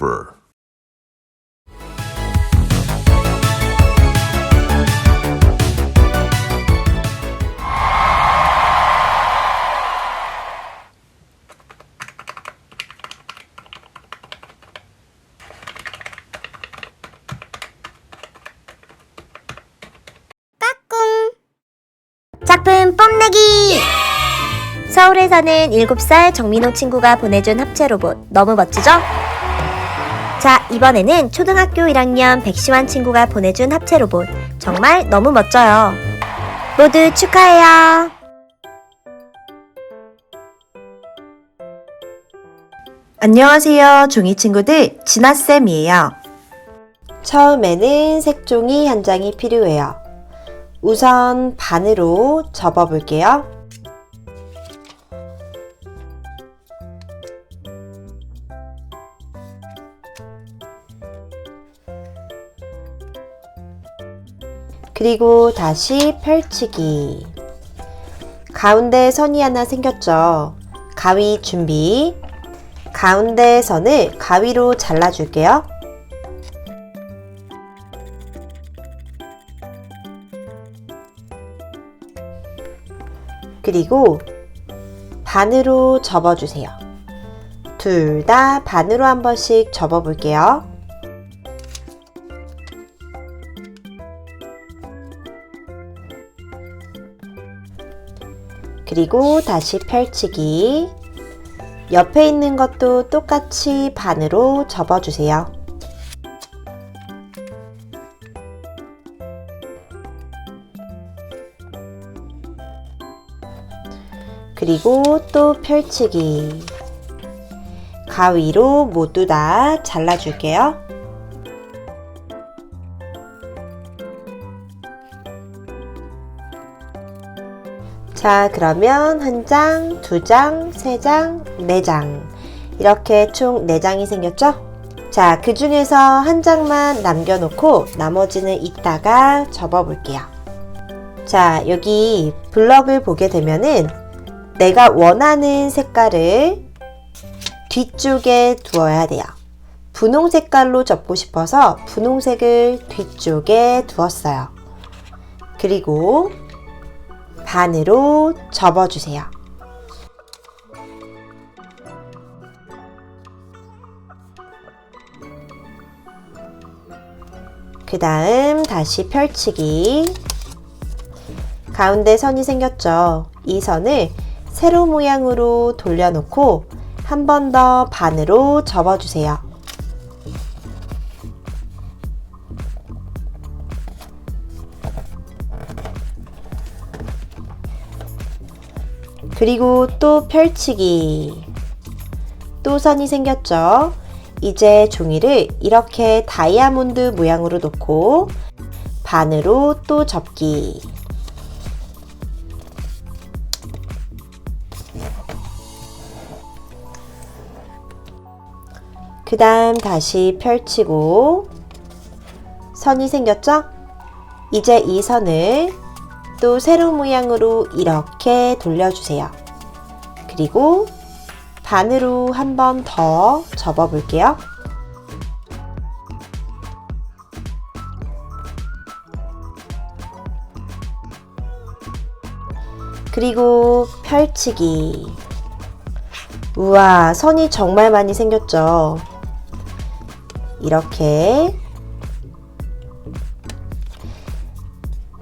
Over. 작품 뽐내기! 서울에 사는 7살 정민호 친구가 보내준 합체 로봇 너무 멋지죠? 자, 이번에는 초등학교 1학년 백시환 친구가 보내준 합체 로봇 정말 너무 멋져요. 모두 축하해요. 안녕하세요, 종이 친구들. 진아쌤이에요. 처음에는 색종이 한 장이 필요해요. 우선 반으로 접어 볼게요. 그리고 다시 펼치기. 가운데 선이 하나 생겼죠? 가위 준비. 가운데 선을 가위로 잘라줄게요. 그리고 반으로 접어주세요. 둘 다 반으로 한 번씩 접어볼게요. 그리고 다시 펼치기. 옆에 있는 것도 똑같이 반으로 접어주세요. 그리고 또 펼치기. 가위로 모두 다 잘라줄게요. 자, 그러면 한 장, 두 장, 세 장, 네 장. 이렇게 총 네 장이 생겼죠? 자, 그 중에서 한 장만 남겨놓고 나머지는 이따가 접어볼게요. 자, 여기 블럭을 보게 되면은 내가 원하는 색깔을 뒤쪽에 두어야 돼요. 분홍 색깔로 접고 싶어서 분홍색을 뒤쪽에 두었어요. 그리고 반으로 접어주세요. 그 다음 다시 펼치기. 가운데 선이 생겼죠? 이 선을 세로 모양으로 돌려놓고 한 번 더 반으로 접어주세요. 그리고 또 펼치기. 또 선이 생겼죠? 이제 종이를 이렇게 다이아몬드 모양으로 놓고 반으로 또 접기. 그 다음 다시 펼치고 선이 생겼죠? 이제 이 선을 또 세로 모양으로 이렇게 돌려주세요. 그리고 반으로 한 번 더 접어 볼게요. 그리고 펼치기. 우와, 선이 정말 많이 생겼죠? 이렇게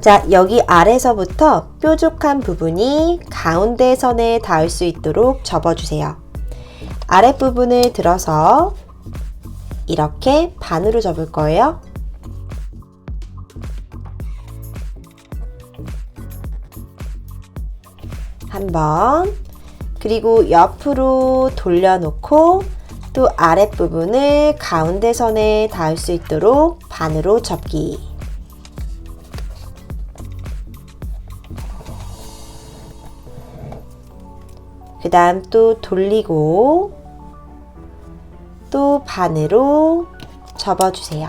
자, 여기 아래서부터 뾰족한 부분이 가운데 선에 닿을 수 있도록 접어주세요. 아랫부분을 들어서 이렇게 반으로 접을 거예요. 한 번, 그리고 옆으로 돌려놓고 또 아랫부분을 가운데 선에 닿을 수 있도록 반으로 접기. 그 다음 또 돌리고 또 반으로 접어주세요.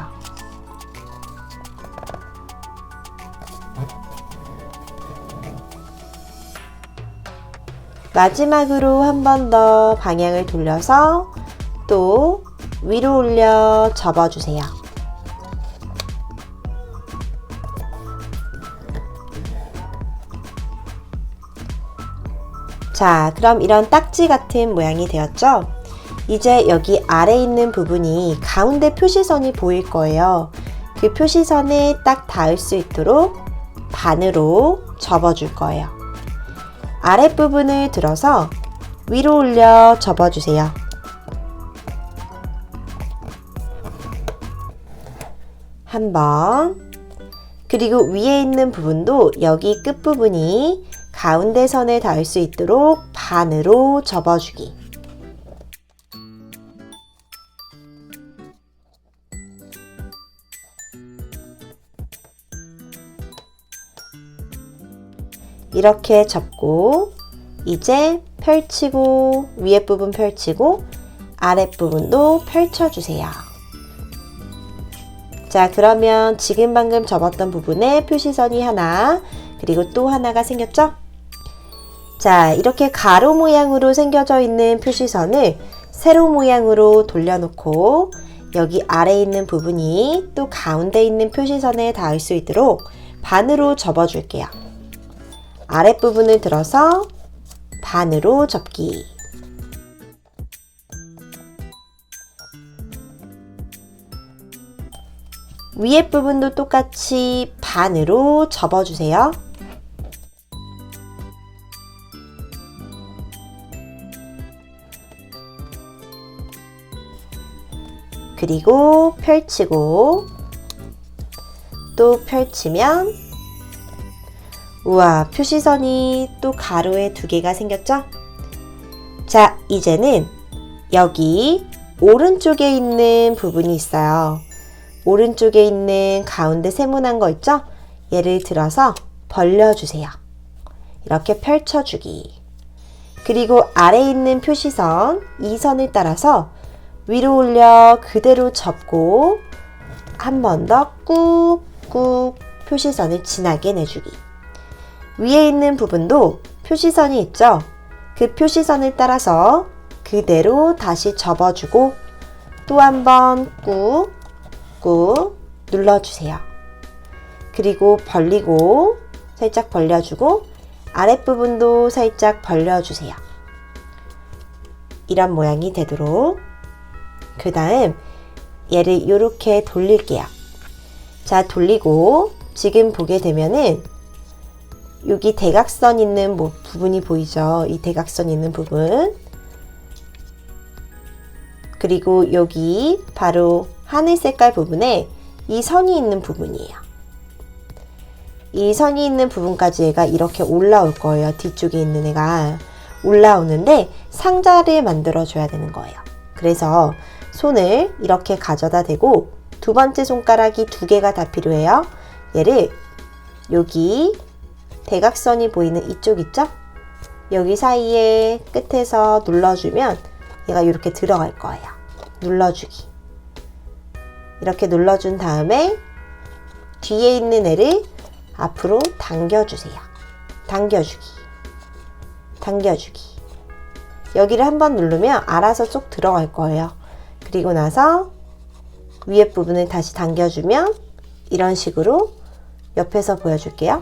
마지막으로 한 번 더 방향을 돌려서 또 위로 올려 접어주세요. 자, 그럼 이런 딱지 같은 모양이 되었죠? 이제 여기 아래 있는 부분이 가운데 표시선이 보일 거예요. 그 표시선에 딱 닿을 수 있도록 반으로 접어줄 거예요. 아랫부분을 들어서 위로 올려 접어주세요. 한 번. 그리고 위에 있는 부분도 여기 끝부분이 가운데 선에 닿을 수 있도록 반으로 접어주기. 이렇게 접고 이제 펼치고 위에 부분 펼치고 아랫 부분도 펼쳐주세요. 자, 그러면 지금 방금 접었던 부분에 표시선이 하나, 그리고 또 하나가 생겼죠? 자, 이렇게 가로 모양으로 생겨져 있는 표시선을 세로 모양으로 돌려놓고 여기 아래에 있는 부분이 또 가운데 있는 표시선에 닿을 수 있도록 반으로 접어줄게요. 아랫부분을 들어서 반으로 접기. 위에 부분도 똑같이 반으로 접어주세요. 그리고 펼치고 또 펼치면 우와 표시선이 또 가로에 두 개가 생겼죠? 자 이제는 여기 오른쪽에 있는 부분이 있어요. 오른쪽에 있는 가운데 세모난 거 있죠? 얘를 들어서 벌려주세요. 이렇게 펼쳐주기. 그리고 아래에 있는 표시선, 이 선을 따라서 위로 올려 그대로 접고 한 번 더 꾹꾹 표시선을 진하게 내주기. 위에 있는 부분도 표시선이 있죠? 그 표시선을 따라서 그대로 다시 접어주고 또 한 번 꾹꾹 눌러주세요. 그리고 벌리고 살짝 벌려주고 아랫부분도 살짝 벌려주세요. 이런 모양이 되도록 그 다음 얘를 이렇게 돌릴게요. 자 돌리고 지금 보게 되면은 여기 대각선 있는 뭐 부분이 보이죠? 이 대각선 있는 부분 그리고 여기 바로 하늘 색깔 부분에 이 선이 있는 부분이에요. 이 선이 있는 부분까지 얘가 이렇게 올라올 거예요. 뒤쪽에 있는 애가 올라오는데 상자를 만들어 줘야 되는 거예요. 그래서 손을 이렇게 가져다 대고 두 번째 손가락이 두 개가 다 필요해요. 얘를 여기 대각선이 보이는 이쪽 있죠? 여기 사이에 끝에서 눌러주면 얘가 이렇게 들어갈 거예요. 눌러주기. 이렇게 눌러준 다음에 뒤에 있는 애를 앞으로 당겨주세요. 당겨주기. 당겨주기. 여기를 한번 누르면 알아서 쏙 들어갈 거예요. 그리고 나서 위에 부분을 다시 당겨주면 이런 식으로 옆에서 보여줄게요.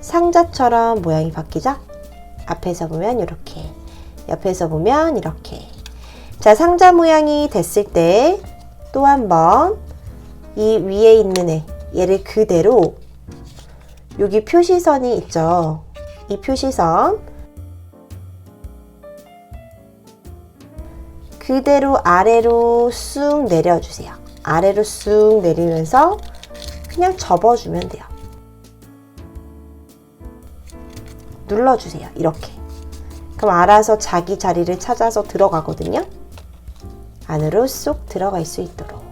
상자처럼 모양이 바뀌죠? 앞에서 보면 이렇게, 옆에서 보면 이렇게. 자, 상자 모양이 됐을 때 또 한 번 이 위에 있는 애, 얘를 그대로 여기 표시선이 있죠. 이 표시선 그대로 아래로 쑥 내려주세요. 아래로 쑥 내리면서 그냥 접어주면 돼요. 눌러주세요. 이렇게. 그럼 알아서 자기 자리를 찾아서 들어가거든요. 안으로 쏙 들어갈 수 있도록.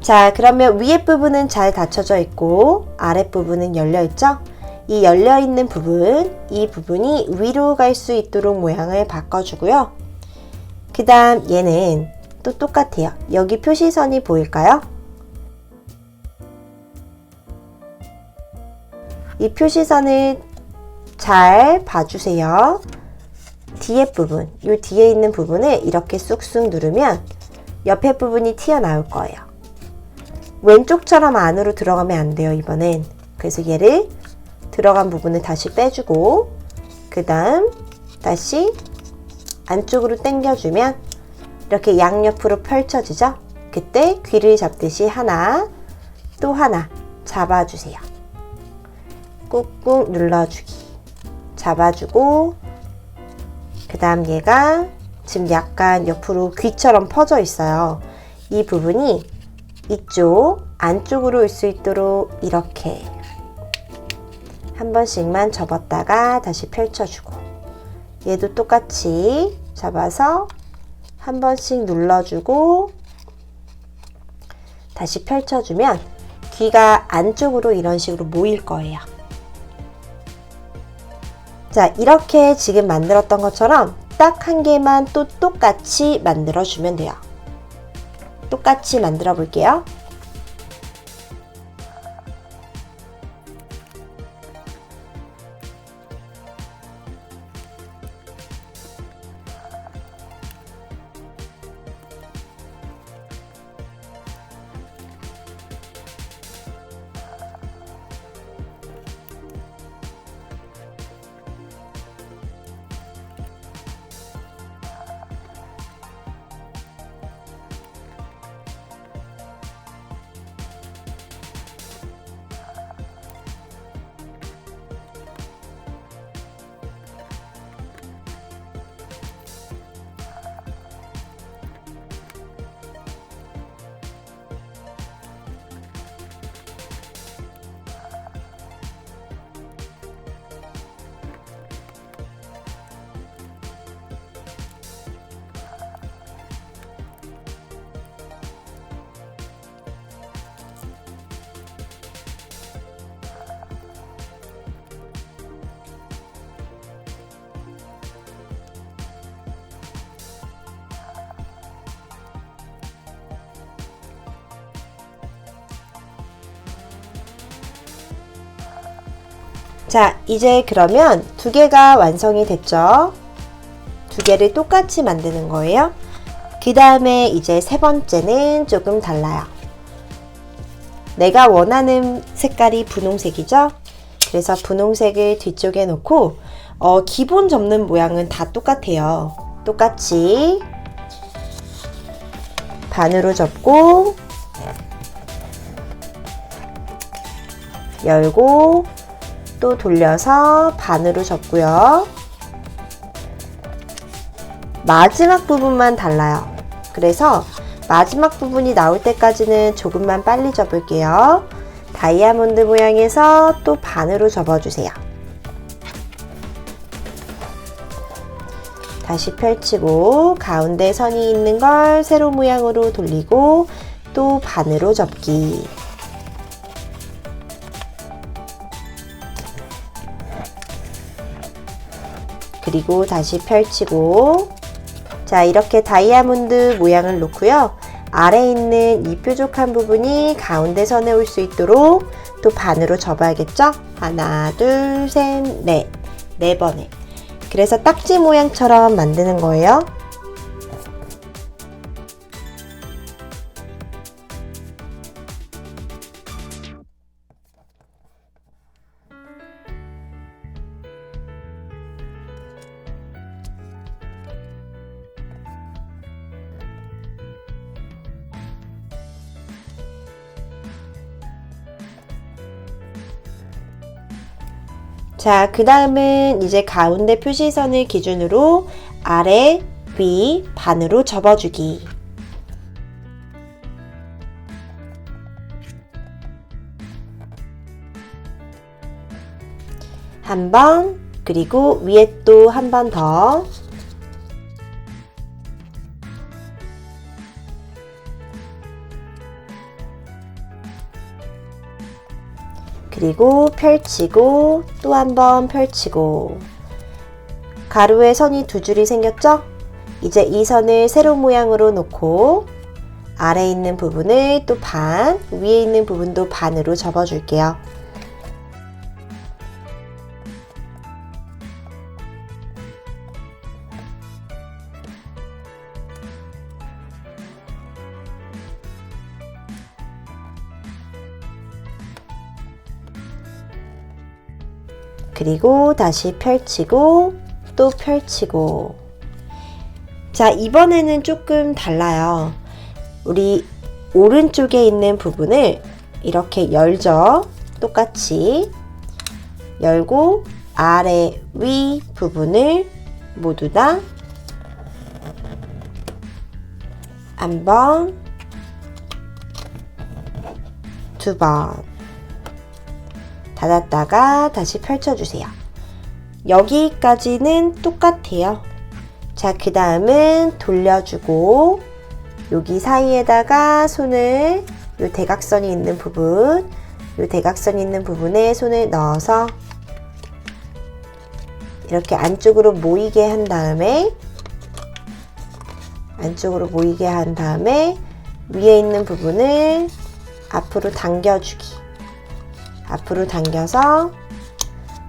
자, 그러면 위에 부분은 잘 닫혀져 있고 아랫 부분은 열려 있죠? 이 열려 있는 부분, 이 부분이 위로 갈 수 있도록 모양을 바꿔주고요. 그 다음 얘는 또 똑같아요. 여기 표시선이 보일까요? 이 표시선을 잘 봐주세요. 뒤에 부분, 요 뒤에 있는 부분을 이렇게 쑥쑥 누르면 옆에 부분이 튀어나올 거예요. 왼쪽처럼 안으로 들어가면 안 돼요, 이번엔. 그래서 얘를 들어간 부분을 다시 빼주고, 그 다음 다시 안쪽으로 당겨주면 이렇게 양옆으로 펼쳐지죠? 그때 귀를 잡듯이 하나, 또 하나 잡아주세요. 꾹꾹 눌러주기. 잡아주고, 그 다음 얘가 지금 약간 옆으로 귀처럼 퍼져 있어요. 이 부분이 이쪽 안쪽으로 올 수 있도록 이렇게 한 번씩만 접었다가 다시 펼쳐주고 얘도 똑같이 잡아서 한 번씩 눌러주고 다시 펼쳐주면 귀가 안쪽으로 이런 식으로 모일 거예요. 자, 이렇게 지금 만들었던 것처럼 딱 한 개만 또 똑같이 만들어주면 돼요. 똑같이 만들어 볼게요. 자, 이제 그러면 두 개가 완성이 됐죠? 두 개를 똑같이 만드는 거예요. 그 다음에 이제 세 번째는 조금 달라요. 내가 원하는 색깔이 분홍색이죠? 그래서 분홍색을 뒤쪽에 놓고, 어, 기본 접는 모양은 다 똑같아요. 똑같이 반으로 접고, 열고, 또 돌려서 반으로 접고요. 마지막 부분만 달라요. 그래서 마지막 부분이 나올 때까지는 조금만 빨리 접을게요. 다이아몬드 모양에서 또 반으로 접어주세요. 다시 펼치고 가운데 선이 있는 걸 세로 모양으로 돌리고 또 반으로 접기. 그리고 다시 펼치고 자 이렇게 다이아몬드 모양을 놓고요. 아래에 있는 이 뾰족한 부분이 가운데 선에 올 수 있도록 또 반으로 접어야겠죠? 하나 둘 셋 넷 네 번에. 그래서 딱지 모양처럼 만드는 거예요 자, 그 다음은 이제 가운데 표시선을 기준으로 아래, 위, 반으로 접어주기. 한 번, 그리고 위에 또 한 번 더. 그리고 펼치고 또 한 번 펼치고 가루에 선이 두 줄이 생겼죠? 이제 이 선을 세로 모양으로 놓고 아래에 있는 부분을 또 반, 위에 있는 부분도 반으로 접어줄게요. 그리고 다시 펼치고 또 펼치고. 자 이번에는 조금 달라요. 우리 오른쪽에 있는 부분을 이렇게 열죠. 똑같이. 열고 아래 위 부분을 모두 다 한 번, 두 번 닫았다가 다시 펼쳐주세요. 여기까지는 똑같아요. 자, 그 다음은 돌려주고 여기 사이에다가 손을 요 대각선이 있는 부분 요 대각선이 있는 부분에 손을 넣어서 이렇게 안쪽으로 모이게 한 다음에 안쪽으로 모이게 한 다음에 위에 있는 부분을 앞으로 당겨주기. 앞으로 당겨서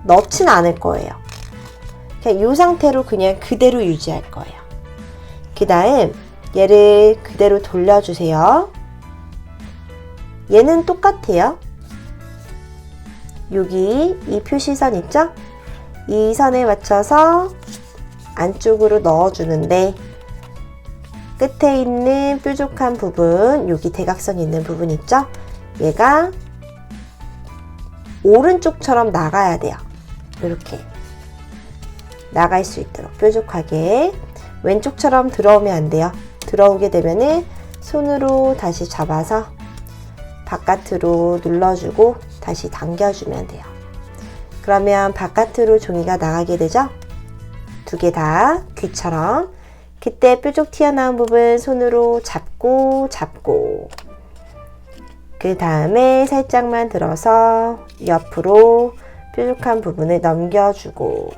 넣진 않을 거예요. 그냥 이 상태로 그냥 그대로 유지할 거예요. 그 다음 얘를 그대로 돌려주세요. 얘는 똑같아요. 여기 이 표시선 있죠? 이 선에 맞춰서 안쪽으로 넣어주는데 끝에 있는 뾰족한 부분, 여기 대각선 있는 부분 있죠? 얘가 오른쪽처럼 나가야 돼요. 이렇게 나갈 수 있도록 뾰족하게 왼쪽처럼 들어오면 안 돼요. 들어오게 되면은 손으로 다시 잡아서 바깥으로 눌러주고 다시 당겨주면 돼요. 그러면 바깥으로 종이가 나가게 되죠? 두 개 다 귀처럼 그때 뾰족 튀어나온 부분 손으로 잡고 잡고 그 다음에 살짝만 들어서 옆으로 뾰족한 부분을 넘겨주고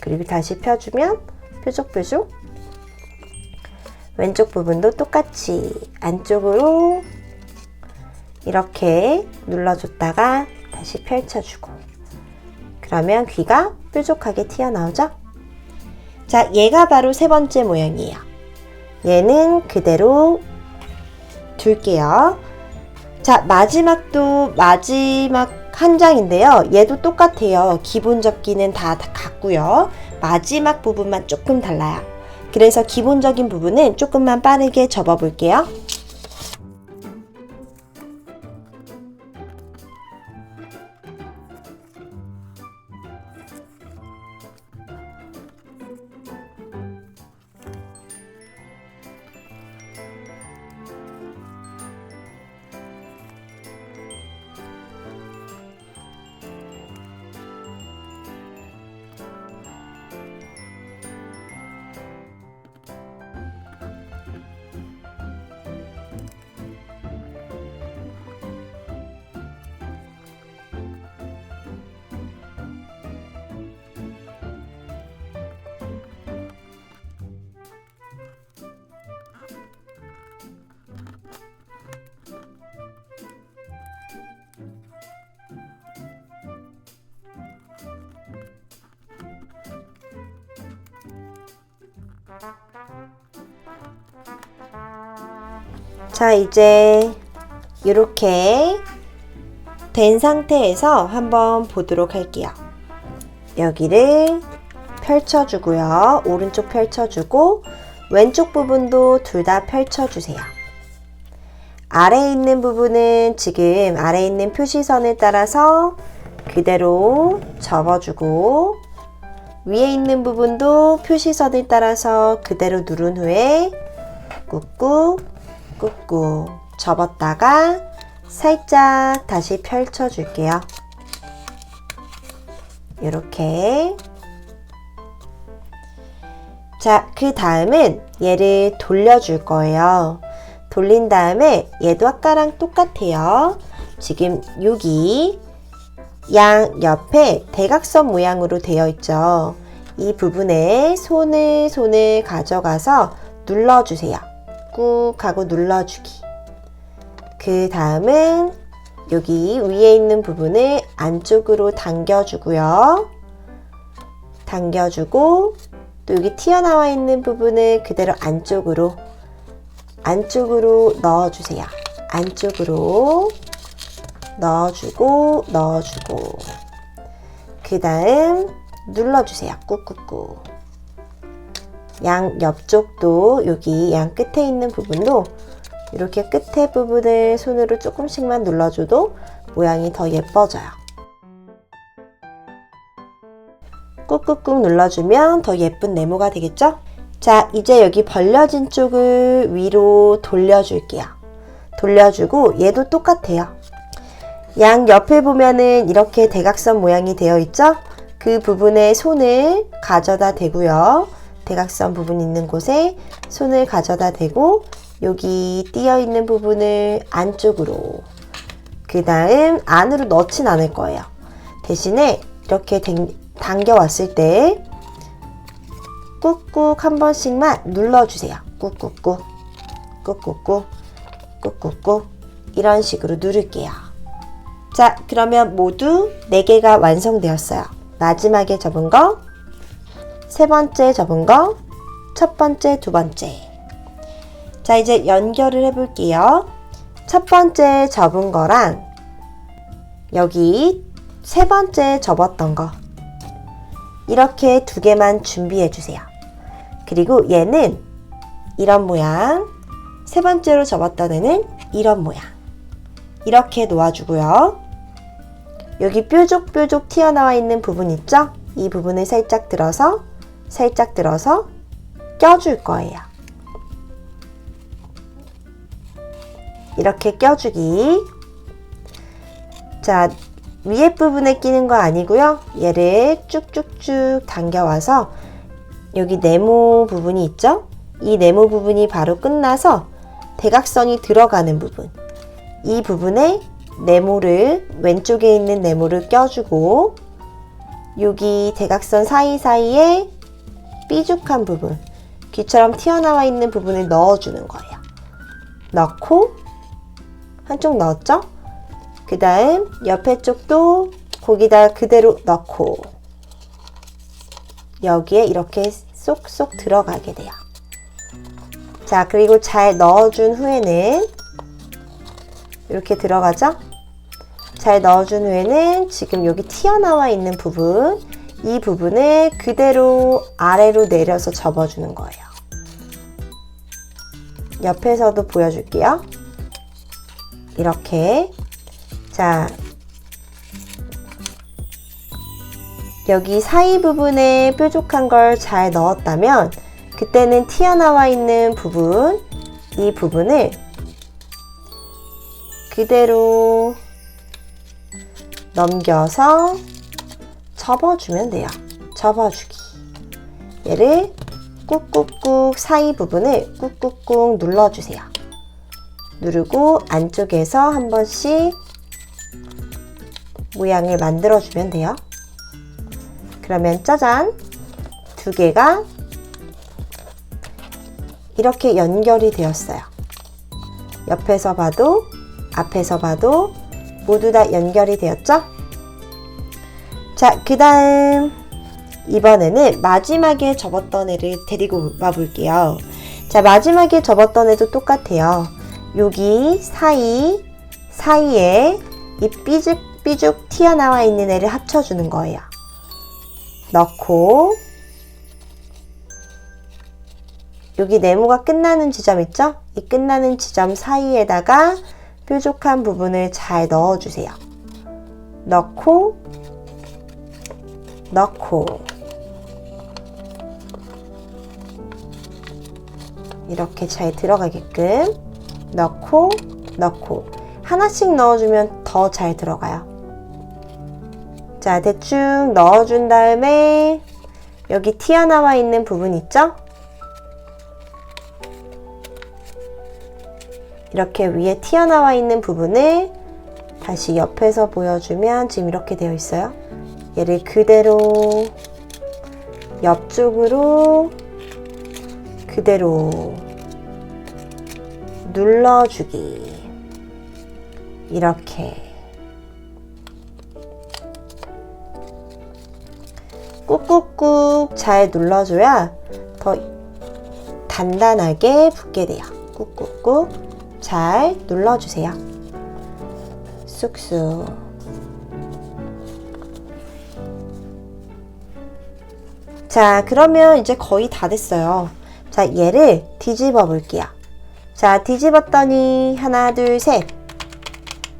그리고 다시 펴주면 뾰족뾰족 왼쪽 부분도 똑같이 안쪽으로 이렇게 눌러줬다가 다시 펼쳐주고 그러면 귀가 뾰족하게 튀어나오죠? 자, 얘가 바로 세 번째 모양이에요. 얘는 그대로 둘게요. 자, 마지막도 마지막 한 장인데요. 얘도 똑같아요. 기본 접기는 다, 다 같고요. 마지막 부분만 조금 달라요. 그래서 기본적인 부분은 조금만 빠르게 접어 볼게요. 자, 이제 이렇게 된 상태에서 한번 보도록 할게요. 여기를 펼쳐주고요. 오른쪽 펼쳐주고 왼쪽 부분도 둘 다 펼쳐주세요. 아래에 있는 부분은 지금 아래에 있는 표시선에 따라서 그대로 접어주고 위에 있는 부분도 표시선을 따라서 그대로 누른 후에 꾹꾹 꾹꾹 접었다가 살짝 다시 펼쳐 줄게요. 이렇게. 자, 그 다음은 얘를 돌려줄 거예요. 돌린 다음에 얘도 아까랑 똑같아요. 지금 여기 양 옆에 대각선 모양으로 되어 있죠. 이 부분에 손을 손을 가져가서 눌러주세요. 꾹 하고 눌러주기. 그 다음은 여기 위에 있는 부분을 안쪽으로 당겨주고요. 당겨주고 또 여기 튀어나와 있는 부분을 그대로 안쪽으로 안쪽으로 넣어주세요. 안쪽으로 넣어주고 넣어주고 그 다음 눌러주세요. 꾹꾹꾹 양 옆쪽도 여기 양 끝에 있는 부분도 이렇게 끝에 부분을 손으로 조금씩만 눌러줘도 모양이 더 예뻐져요. 꾹꾹꾹 눌러주면 더 예쁜 네모가 되겠죠? 자, 이제 여기 벌려진 쪽을 위로 돌려줄게요. 돌려주고 얘도 똑같아요. 양 옆에 보면은 이렇게 대각선 모양이 되어 있죠? 그 부분에 손을 가져다 대고요. 대각선 부분 있는 곳에 손을 가져다 대고 여기 띄어 있는 부분을 안쪽으로 그 다음 안으로 넣진 않을 거예요. 대신에 이렇게 당- 당겨 왔을 때 꾹꾹 한 번씩만 눌러주세요. 꾹꾹꾹 꾹꾹꾹 꾹꾹꾹 이런 식으로 누를게요. 자 그러면 모두 4개가 완성되었어요. 마지막에 접은 거, 세 번째 접은 거, 첫 번째, 두 번째. 자 이제 연결을 해볼게요. 첫 번째 접은 거랑 여기 세 번째 접었던 거 이렇게 두 개만 준비해 주세요. 그리고 얘는 이런 모양, 세 번째로 접었던 애는 이런 모양. 이렇게 놓아주고요. 여기 뾰족뾰족 튀어나와 있는 부분 있죠? 이 부분을 살짝 들어서, 살짝 들어서 껴줄 거예요. 이렇게 껴주기. 자, 위에 부분에 끼는 거 아니고요. 얘를 쭉쭉쭉 당겨와서 여기 네모 부분이 있죠? 이 네모 부분이 바로 끝나서 대각선이 들어가는 부분. 이 부분에 네모를 왼쪽에 있는 네모를 껴주고 여기 대각선 사이사이에 삐죽한 부분 귀처럼 튀어나와 있는 부분을 넣어주는 거예요. 넣고 한쪽 넣었죠? 그 다음 옆에 쪽도 거기다 그대로 넣고 여기에 이렇게 쏙쏙 들어가게 돼요. 자, 그리고 잘 넣어준 후에는 이렇게 들어가죠? 잘 넣어준 후에는 지금 여기 튀어나와 있는 부분, 이 부분을 그대로 아래로 내려서 접어주는 거예요. 옆에서도 보여줄게요. 이렇게. 자, 여기 사이 부분에 뾰족한 걸 잘 넣었다면 그때는 튀어나와 있는 부분, 이 부분을 그대로 넘겨서 접어주면 돼요. 접어주기. 얘를 꾹꾹꾹 사이 부분을 꾹꾹꾹 눌러주세요. 누르고 안쪽에서 한 번씩 모양을 만들어주면 돼요. 그러면 짜잔! 두 개가 이렇게 연결이 되었어요. 옆에서 봐도 앞에서 봐도 모두 다 연결이 되었죠? 자, 그 다음 이번에는 마지막에 접었던 애를 데리고 와 볼게요. 자, 마지막에 접었던 애도 똑같아요. 여기 사이, 사이에 이 삐죽삐죽 튀어나와 있는 애를 합쳐주는 거예요. 넣고 여기 네모가 끝나는 지점 있죠? 이 끝나는 지점 사이에다가 뾰족한 부분을 잘 넣어주세요. 넣고 넣고 이렇게 잘 들어가게끔 넣고 넣고 하나씩 넣어주면 더 잘 들어가요. 자, 대충 넣어준 다음에 여기 튀어나와 있는 부분 있죠? 이렇게 위에 튀어나와 있는 부분을 다시 옆에서 보여주면 지금 이렇게 되어 있어요. 얘를 그대로 옆쪽으로 그대로 눌러주기. 이렇게. 꾹꾹꾹 잘 눌러줘야 더 단단하게 붙게 돼요. 꾹꾹꾹 잘 눌러주세요. 쑥쑥. 자, 그러면 이제 거의 다 됐어요. 자, 얘를 뒤집어 볼게요. 자, 뒤집었더니 하나, 둘, 셋.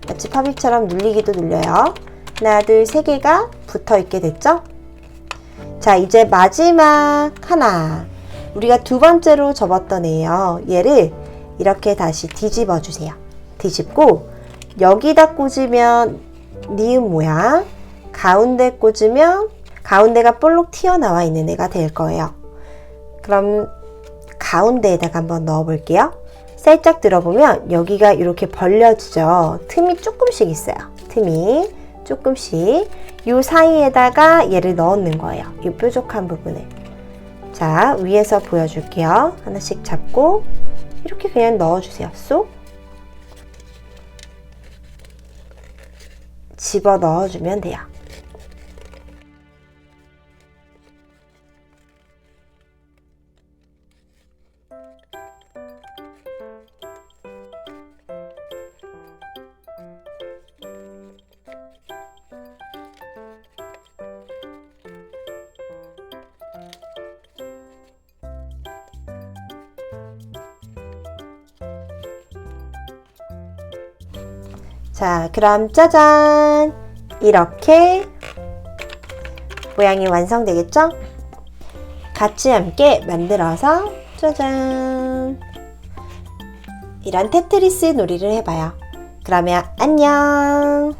마치 팝잇처럼 눌리기도 눌려요. 하나, 둘, 세 개가 붙어 있게 됐죠? 자, 이제 마지막 하나. 우리가 두 번째로 접었던 애예요. 얘를 이렇게 다시 뒤집어 주세요. 뒤집고 여기다 꽂으면 니은 모양, 가운데 꽂으면 가운데가 볼록 튀어나와 있는 애가 될 거예요. 그럼 가운데에다가 한번 넣어 볼게요. 살짝 들어보면 여기가 이렇게 벌려지죠. 틈이 조금씩 있어요. 틈이 조금씩 이 사이에다가 얘를 넣는 거예요. 이 뾰족한 부분을. 자, 위에서 보여줄게요. 하나씩 잡고 이렇게 그냥 넣어주세요. 쏙. 집어 넣어주면 돼요. 그럼 짜잔! 이렇게 모양이 완성되겠죠? 같이 함께 만들어서 짜잔! 이런 테트리스 놀이를 해봐요. 그러면 안녕!